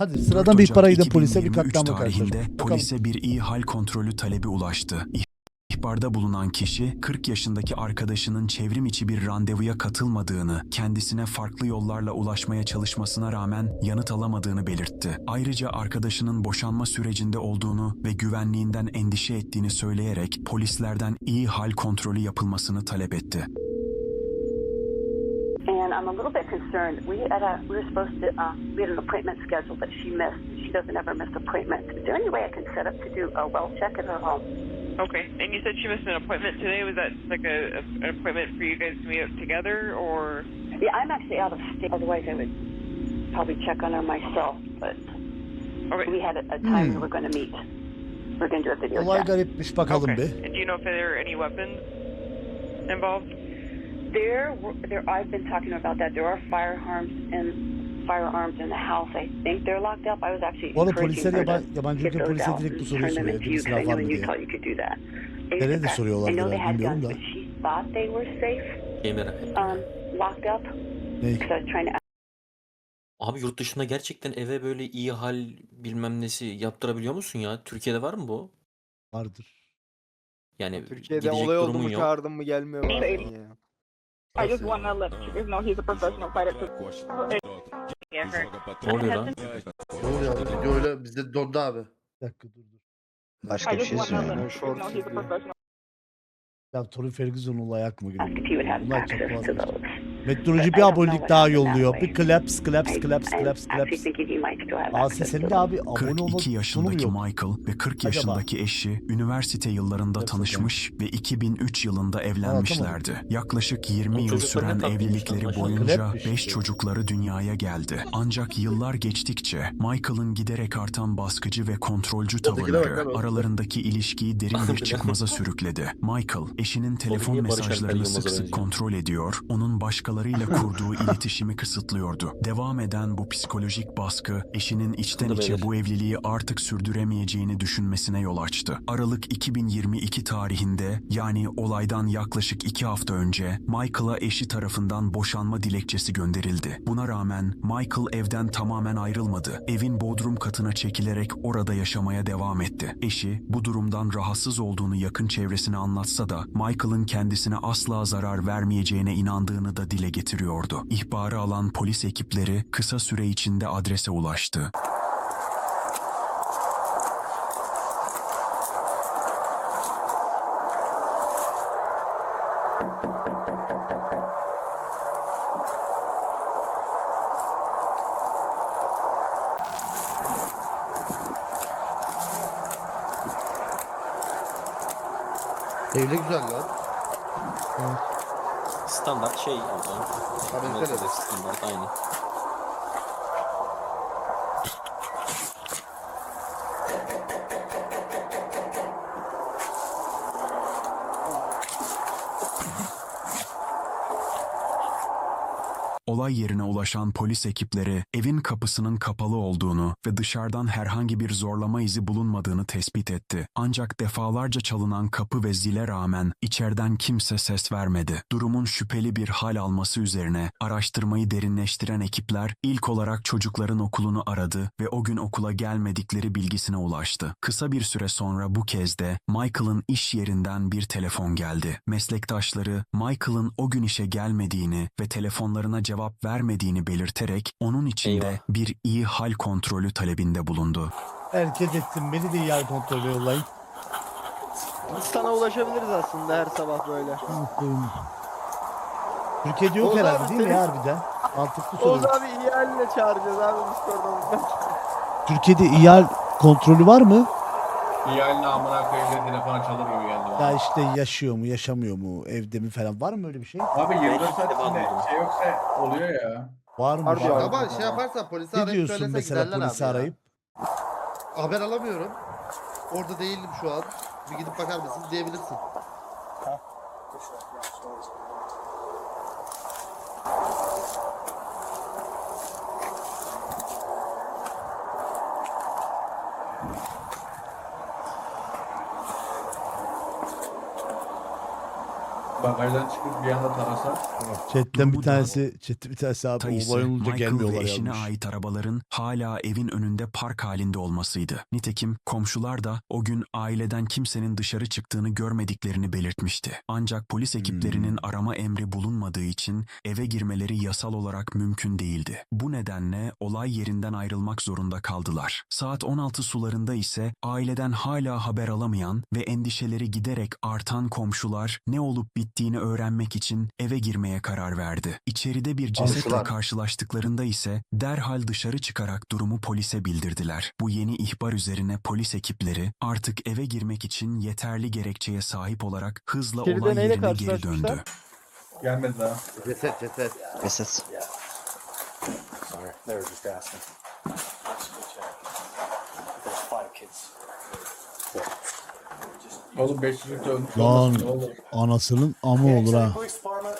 Hadi 4 sıradan bir da polise bir 2023 katliamla karşılaştık. Polise bir iyi hal kontrolü talebi ulaştı. İhbarda bulunan kişi 40 yaşındaki arkadaşının çevrim içi bir randevuya katılmadığını, kendisine farklı yollarla ulaşmaya çalışmasına rağmen yanıt alamadığını belirtti. Ayrıca arkadaşının boşanma sürecinde olduğunu ve güvenliğinden endişe ettiğini söyleyerek polislerden iyi hal kontrolü yapılmasını talep etti. And I'm a little bit concerned. We had a, we were supposed to uh, we had an appointment scheduled that she missed. She doesn't ever miss appointments. Is there any way I can set up to do a well check at her home? Okay. And you said she missed an appointment today. Was that like a, a an appointment for you guys to meet up together, or? Yeah, I'm actually out of state. Otherwise, I would probably check on her myself. But Okay. we had a, a time Hmm. we were going to meet. We're going to do a video Olay check. garipmiş bakalım okay. bir. And do you know if there are any weapons involved? There, there. I've been talking about that. There are firearms and firearms in the house. I think they're locked up. I was actually polisler her to yaban- yabancı get ülke those polise out direkt bu and soruyu turn them soruyor. you silah because I var know mı diye. Utah you could do that. They- Nereye de I- soruyorlar had bilmiyorum guns, da. but she thought they were safe, merak ettim. um, locked up. Ne? Because I was trying to Abi yurt dışında gerçekten eve böyle iyi hal bilmem nesi yaptırabiliyor musun ya? Türkiye'de var mı bu? Vardır. Yani Türkiye'de olay oldu mu yok. çağırdın mı gelmiyor bazen ya. I just want to let you guys know he's a professional fighter. Her. Ne oluyor lan? Ne oluyor abi? Video öyle bizde dondu abi. Bir dakika dur dur. I just want to let Ben you short know he's a izliyorum. professional. Ya Torun Ferguson olayı aklıma ask if he would have Bunlar çok access to fazla. those. Metroloji But I bir abonelik daha yolluyor. Bir claps, claps, claps, claps, claps. senin to de abi abone olma 42 sonu yaşındaki yok. Michael ve 40 Acaba? yaşındaki eşi üniversite yıllarında tanışmış ve 2003 yılında evlenmişlerdi. Yaklaşık 20 O yıl çocuklar ne süren evlilikleri boyunca Klepmiş 5 işte. çocukları dünyaya geldi. Ancak yıllar geçtikçe Michael'ın giderek artan baskıcı ve kontrolcü bak tavırları aralarındaki ilişkiyi derin bir çıkmaza sürükledi. Michael, eşinin telefon mesajlarını Yılmaz'a sık sık benziyor? kontrol ediyor, onun başkalarıyla kurduğu iletişimi kısıtlıyordu. Devam eden bu psikolojik baskı eşinin içten içe bu evliliği artık sürdüremeyeceğini düşünmesine yol açtı. Aralık 2022 tarihinde yani olaydan yaklaşık iki hafta önce Michael'a eşi tarafından boşanma dilekçesi gönderildi. Buna rağmen Michael evden tamamen ayrılmadı. Evin bodrum katına çekilerek orada yaşamaya devam etti. Eşi bu durumdan rahatsız olduğunu yakın çevresine anlatsa da Michael'ın kendisine asla zarar vermeyeceğine inandığını da dile getiriyordu. İhbarı alan polis ekipleri kısa süre içinde adrese ulaştı. Evde güzel lan. Standart şey ama. Amerika'da Amerika'da da. standart aynı. Olay yerine ulaşan polis ekipleri evin kapısının kapalı olduğunu ve dışarıdan herhangi bir zorlama izi bulunmadığını tespit etti. Ancak defalarca çalınan kapı ve zile rağmen içeriden kimse ses vermedi. Durumun şüpheli bir hal alması üzerine araştırmayı derinleştiren ekipler ilk olarak çocukların okulunu aradı ve o gün okula gelmedikleri bilgisine ulaştı. Kısa bir süre sonra bu kez de Michael'ın iş yerinden bir telefon geldi. Meslektaşları Michael'ın o gün işe gelmediğini ve telefonlarına cevap vermediğini belirterek onun için de Eyvah. bir iyi hal kontrolü talebinde bulundu. Herkes etsin. Beni de yer kontrolü yollayın. Biz sana ulaşabiliriz aslında her sabah böyle. Türkiye'de yok Oğuz herhalde abi değil mi senin- ya harbiden? Mantıklı Oğuz soru. abi iyi haline çağıracağız abi Discord'dan. Türkiye'de İHAL kontrolü var mı? İhalini amına koyayım diye telefona çalır gibi geldi bana. Ya işte yaşıyor mu, yaşamıyor mu, evde mi falan var mı öyle bir şey? Abi 24 Belki saat içinde şey yoksa oluyor ya. Var mı? Harbi abi. Ama şey yaparsan polisi Ne arayıp diyorsun söylese mesela giderler polisi abi ya. arayıp? Haber alamıyorum. Orada değildim şu an. Bir gidip bakar mısın diyebilirsin. Bagajdan çıkıp bir anda tarasa. Chatten bir Durumu da- tanesi, chatte bir tanesi abi Ta ise olay olunca Michael ve gelmiyorlar eşine yazmış. ait arabaların hala evin önünde park halinde olmasıydı. Nitekim komşular da o gün aileden kimsenin dışarı çıktığını görmediklerini belirtmişti. Ancak polis ekiplerinin arama emri bulunmadığı için eve girmeleri yasal olarak mümkün değildi. Bu nedenle olay yerinden ayrılmak zorunda kaldılar. Saat 16 sularında ise aileden hala haber alamayan ve endişeleri giderek artan komşular ne olup bittiğini öğrenmek için eve girmeye karar verdi. İçeride bir cesetle karşılaştıklarında ise derhal dışarı çıkarak durumu polise bildirdiler. Bu yeni ihbar üzerine polis ekipleri artık eve girmek için yeterli gerekçeye sahip olarak hızla İçeride olay neyle yerine geri karşılaşmışlar? döndü. Gelmedi daha. Ceset ceset. Esas. Oğlum 5 çocuk da ölmüş Lan olmasın ne olur. anasının amı olur ha. Police Department.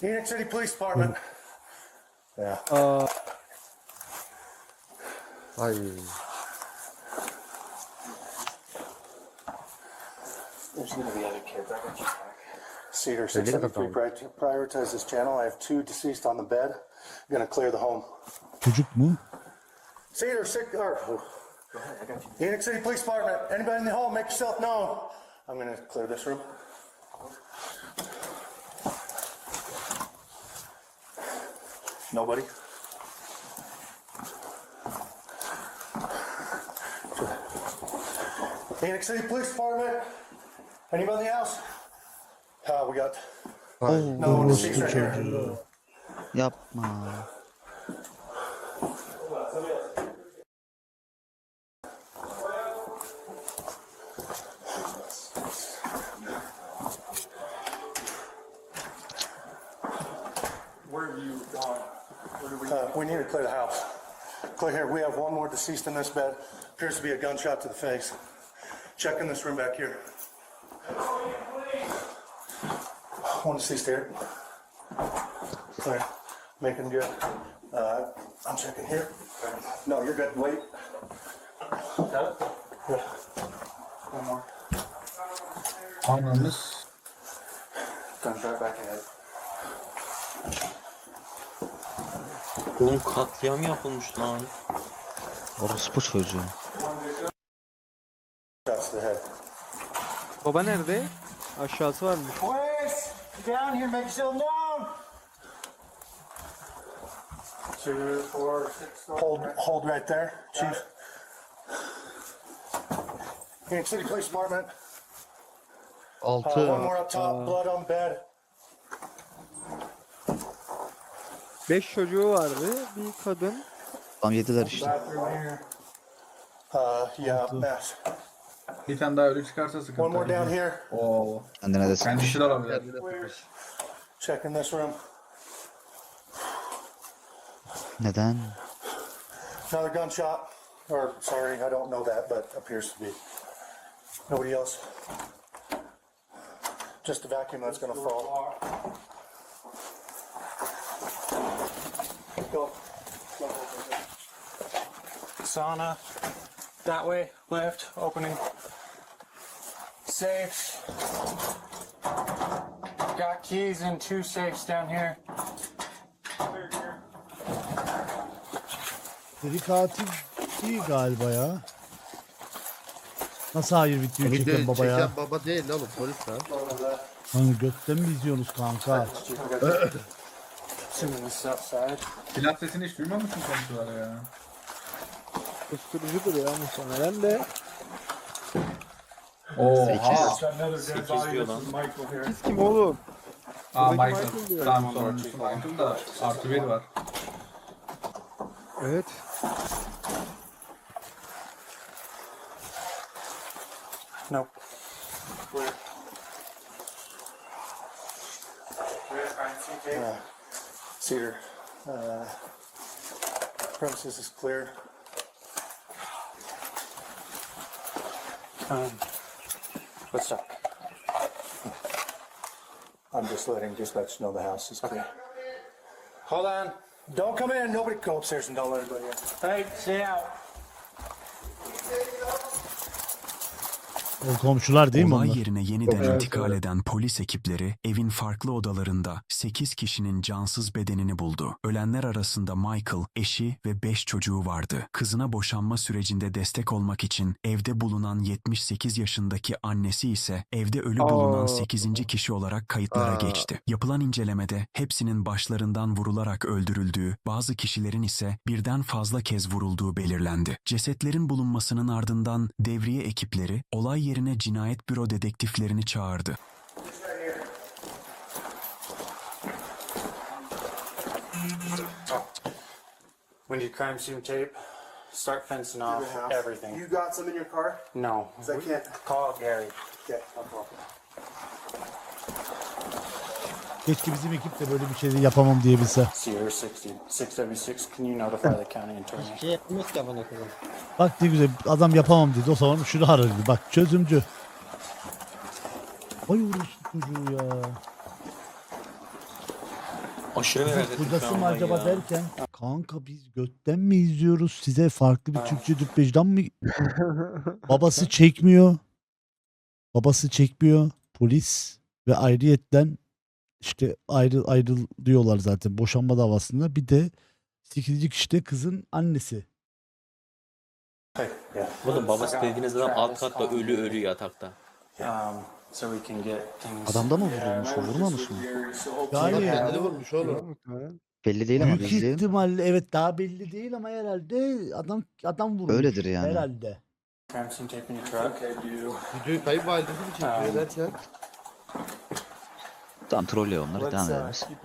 Phoenix City Police Department. Yeah. Ay. There's gonna be other kids. I got your back. Cedar They did 673 pri- prioritize this channel. I have two deceased on the bed. I'm gonna clear the home. Çocuk mu? Cedar six or Phoenix City Police Department. Anybody in the home, make yourself known. I'm gonna clear this room. Nobody. Phoenix City Police Department. Anybody in the house? Uh, we got no one deceased right here. yapma. Uh, we need to clear the house. Clear here. We have one more deceased in this bed. Appears to be a gunshot to the face. Check in this room back here. One deceased here. Clear. Making good. Uh, I'm checking here. No, you're good. Wait. Good. One more. Ananız. Gunshot back ahead. Oğlum katliam yapılmış lan. Orospu çocuğu. Baba nerede? Aşağısı varmış. Boys, down here, make yourself known. Two, four, six. Hold, hold right there, chief. City Police Department. Uh, Altı. one more up top, blood on bed. Beş çocuğu vardı. Bir kadın. Tam yediler işte. Uh, yeah, mess. Bir tane daha ölü çıkarsa sıkıntı. One more down here. Oo. Kendine de Kendi işi de olabilir. Check in this room. Neden? Another gunshot. Or, sorry, I don't know that, but appears to be. Nobody else. Just a vacuum that's gonna fall. Go. Sauna. That way, left, opening. Safes. Got keys in two safes down here. Seri katil değil galiba ya. Nasıl hayır bitmiyor Video çeken baba ya? çeken baba değil oğlum polis lan. Hani götten mi izliyorsunuz kanka? İs outside. Silah sesini hiç duymuyor musun komşular ya? Kusturucudur ya muhtemelen de. Oha. 8 diyor lan. Siz kim oğlum? Aa Buradaki Michael. Michael diyor. Tamam sonuncusu Michael da artı bir var. Evet. Nope. Uh, Cedar. Uh, premises is clear. Um, let's stop. I'm just letting dispatch know the house is clear. Hold on. Don't come in. Nobody go upstairs and don't let anybody in. Hey, stay out. O komşular değil mi Olay onlar? yerine yeniden Evet, intikal evet. eden polis ekipleri evin farklı odalarında 8 kişinin cansız bedenini buldu. Ölenler arasında Michael, eşi ve 5 çocuğu vardı. Kızına boşanma sürecinde destek olmak için evde bulunan 78 yaşındaki annesi ise evde ölü bulunan Aa. 8. kişi olarak kayıtlara Aa. geçti. Yapılan incelemede hepsinin başlarından vurularak öldürüldüğü, bazı kişilerin ise birden fazla kez vurulduğu belirlendi. Cesetlerin bulunmasının ardından devriye ekipleri olay yerine cinayet büro dedektiflerini çağırdı. We need crime scene tape. Start fencing off everything. You got some in your car? No. 'Cause I can't. Call Gary. Okay, no problem. Keşke bizim ekip de böyle bir şey yapamam diyebilse. Sierra 60, 676. Can you notify the county attorney? Şey yapmış. Bak ne güzel adam yapamam dedi. O zaman şunu arardı. Bak çözümcü. Ay uğraştı çocuğu ya. Aşırı merak mı acaba ya. derken. Kanka biz götten mi izliyoruz? Size farklı bir Türkçe dublajdan mı? Babası çekmiyor. Babası çekmiyor. Polis ve ayrıyetten işte ayrı ayrılıyorlar zaten boşanma davasında. Bir de 8. kişi de kızın annesi. Oğlum babası dediğiniz adam alt katta ölü ölü yatakta. Um. Adamda mı vurulmuş o vurmamış mı? Yani Kendini vurmuş oğlum. Belli değil ama büyük izleyelim. ihtimalle evet daha belli değil ama herhalde adam adam vurmuş. Öyledir yani. Herhalde. Videoyu kayınvalidesi mi çekiyor derken? Tamam trolle onları devam uh, ederiz. keep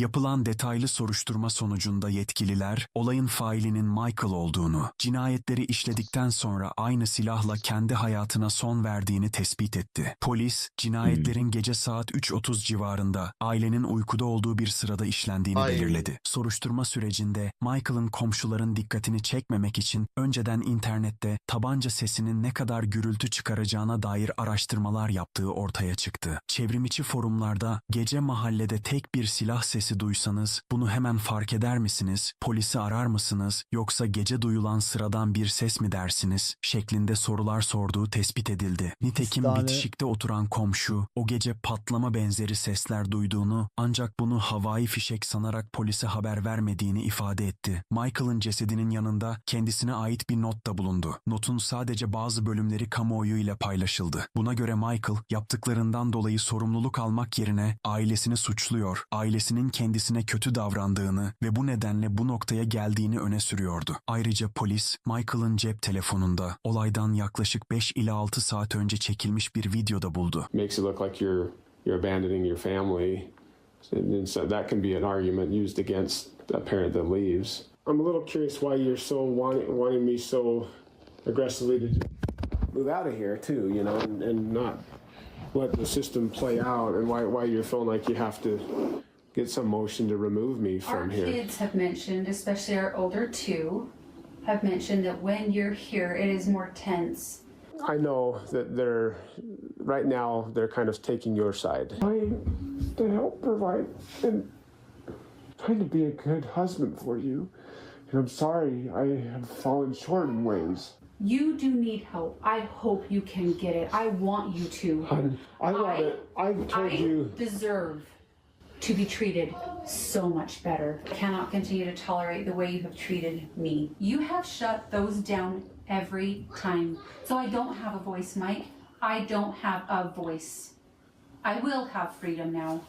Yapılan detaylı soruşturma sonucunda yetkililer olayın failinin Michael olduğunu, cinayetleri işledikten sonra aynı silahla kendi hayatına son verdiğini tespit etti. Polis, cinayetlerin gece saat 3.30 civarında ailenin uykuda olduğu bir sırada işlendiğini Ay. belirledi. Soruşturma sürecinde Michael'ın komşuların dikkatini çekmemek için önceden internette tabanca sesinin ne kadar gürültü çıkaracağına dair araştırmalar yaptığı ortaya çıktı. Çevrimiçi forumlarda gece mahallede tek bir silah sesi duysanız bunu hemen fark eder misiniz? Polisi arar mısınız? Yoksa gece duyulan sıradan bir ses mi dersiniz? şeklinde sorular sorduğu tespit edildi. Nitekim tane- bitişikte oturan komşu o gece patlama benzeri sesler duyduğunu ancak bunu havai fişek sanarak polise haber vermediğini ifade etti. Michael'ın cesedinin yanında kendisine ait bir not da bulundu. Notun sadece bazı bölümleri kamuoyu ile paylaşıldı. Buna göre Michael yaptıklarından dolayı sorumluluk almak yerine ailesini suçluyor, ailesinin kendisine kötü davrandığını ve bu nedenle bu noktaya geldiğini öne sürüyordu. Ayrıca polis Michael'ın cep telefonunda olaydan yaklaşık 5 ila 6 saat önce çekilmiş bir videoda buldu. Makes it look like you're you're abandoning your family, and so that can be an argument used against a parent that leaves. I'm a little curious why you're so wanting wanting me so aggressively to move out of here too, you know, and, and not let the system play out, and why why you're feeling like you have to get some motion to remove me Our from here. kids have mentioned, especially our older two, have mentioned that when you're here, it is more tense. I know that they're right now they're kind of taking your side. Trying to help provide and trying to be a good husband for you. And I'm sorry I have fallen short in ways. You do need help. I hope you can get it. I want you to. And I want I- it. I've told I you. deserve to be treated so much better. Cannot continue to tolerate the way you have treated me. You have shut those down every time. So I don't have a voice, Mike. I don't have a voice. I will have freedom now.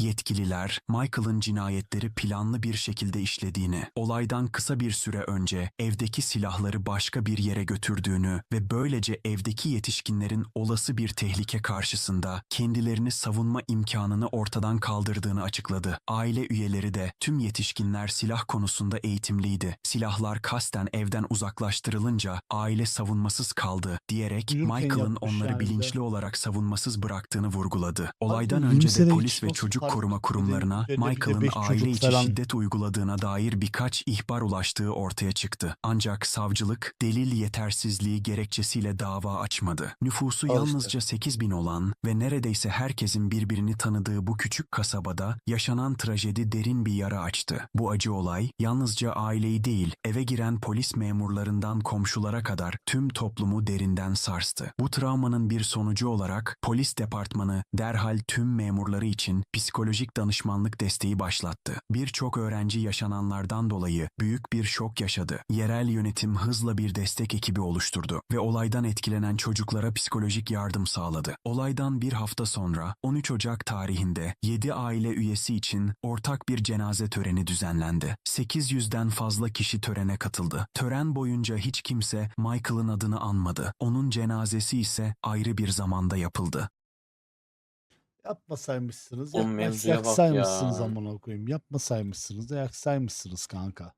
Yetkililer, Michael'ın cinayetleri planlı bir şekilde işlediğini, olaydan kısa bir süre önce evdeki silahları başka bir yere götürdüğünü ve böylece evdeki yetişkinlerin olası bir tehlike karşısında kendilerini savunma imkanını ortadan kaldırdığını açıkladı. Aile üyeleri de tüm yetişkinler silah konusunda eğitimliydi. Silahlar kasten evden uzaklaştırılınca aile savunmasız kaldı diyerek Michael'ın onları bilinçli olarak savunmasız bıraktığını vurguladı. Olaydan önce 20 de polis ve çocuk koruma kurumlarına Michael'ın aile içi falan. şiddet uyguladığına dair birkaç ihbar ulaştığı ortaya çıktı. Ancak savcılık delil yetersizliği gerekçesiyle dava açmadı. Nüfusu Al işte. yalnızca 8 bin olan ve neredeyse herkesin birbirini tanıdığı bu küçük kasabada yaşanan trajedi derin bir yara açtı. Bu acı olay yalnızca aileyi değil eve giren polis memurlarından komşulara kadar tüm toplumu derinden sarstı. Bu travmanın bir sonucu olarak polis departmanı derhal tüm memurları için psikolojik danışmanlık desteği başlattı. Birçok öğrenci yaşananlardan dolayı büyük bir şok yaşadı. Yerel yönetim hızla bir destek ekibi oluşturdu ve olaydan etkilenen çocuklara psikolojik yardım sağladı. Olaydan bir hafta sonra 13 Ocak tarihinde 7 aile üyesi için ortak bir cenaze töreni düzenlendi. 800'den fazla kişi törene katıldı. Tören boyunca hiç kimse Michael'ın adını anmadı. Onun cenazesi ise ayrı bir zamanda yapıldı. Yapmasaymışsınız. Mevzuya bak yaksaymışsınız ya. amına koyayım. Yapmasaymışsınız da yaksaymışsınız kanka.